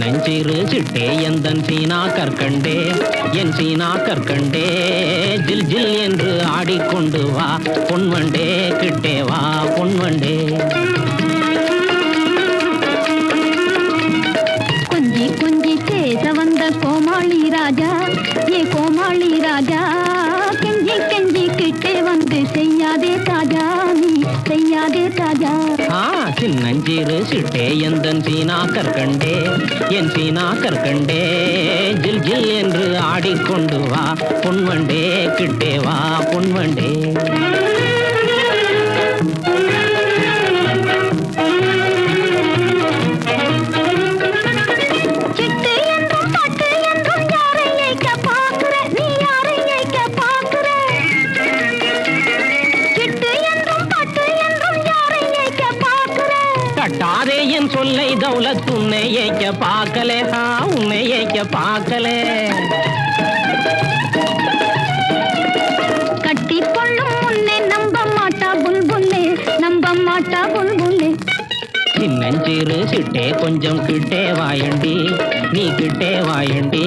நெஞ்சிரு சிட்டே எந்தன் சீனா கற்கண்டே? என் சீனா கற்கண்டே ஜில் ஜில் என்று ஆடிக்கொண்டு வா பொன்வண்டே கிட்டே வா பொன்வண்டே. கொஞ்சி கொஞ்சி சேச வந்த கோமாளி ராஜா ஏ கோமாளி ராஜா சின்னஞ்சிறு சிட்டே எந்தன் சீனா கற்கண்டே என் சீனா கற்கண்டே ஜில் ஜில் என்று ஆடிக்கொண்டு வா. பொன்வண்டே கிட்டே வா. பொன்வண்டே என் சொல்லை தௌலத் உன்னை ஏய்க்க பார்க்கலே. ஆ உன்னை ஏய்க்க பார்க்கலே. கட்டிக்கொள்ளும் முன்னே நம்ப மாட்டா புல்புல்லே நம்ப மாட்டா புல்புல்லே. சின்னஞ்சிறு சிட்டே கொஞ்சம் கிட்டே வாயண்டி நீ கிட்டே வாயண்டி.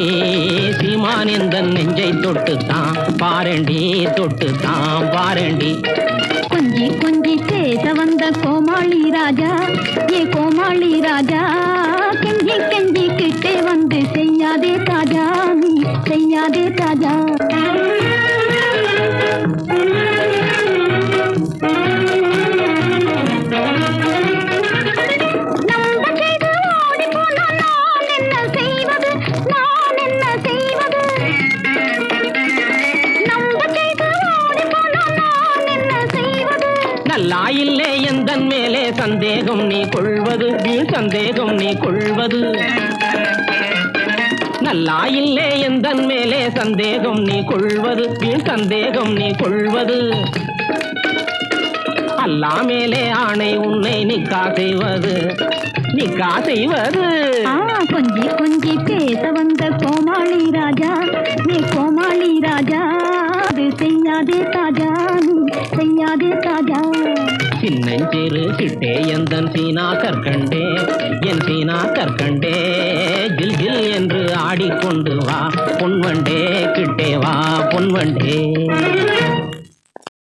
சீமான் இந்த நெஞ்சை தொட்டுத்தான் பாரண்டி தொட்டுத்தான் பாரண்டி. கொஞ்சி கொஞ்சி பேச வந்த கோமாளி ராஜா ஏ ராஜா கெஞ்சி கெஞ்சி கிட்டே வந்து செய்யாதே தாஜா செய்யாதே தாஜா நம்ப செய்து சந்தேகம் நீ கொள்வது வீண் சந்தேகம் நீ கொள்வது. நல்லாயில்லே எந்தன் மேலே சந்தேகம் நீ கொள்வது வீண் சந்தேகம் நீ கொள்வது. அல்லா மேலே ஆணை உன்னை நிக்கா செய்வது நிக்கா செய்வது. கொஞ்சி கொஞ்சி பேச வந்த கோமாளி ராஜா நீ கோமாளி ராஜா அது செய்யாதே தாஜா. சின்னஞ்சிறு கிட்டே எந்தன் சீனா கற்கண்டே என் சீனா கற்கண்டே ஜில் ஜில் என்று ஆடிக்கொண்டு வா பொன்வண்டே கிட்டே வா பொன்வண்டே.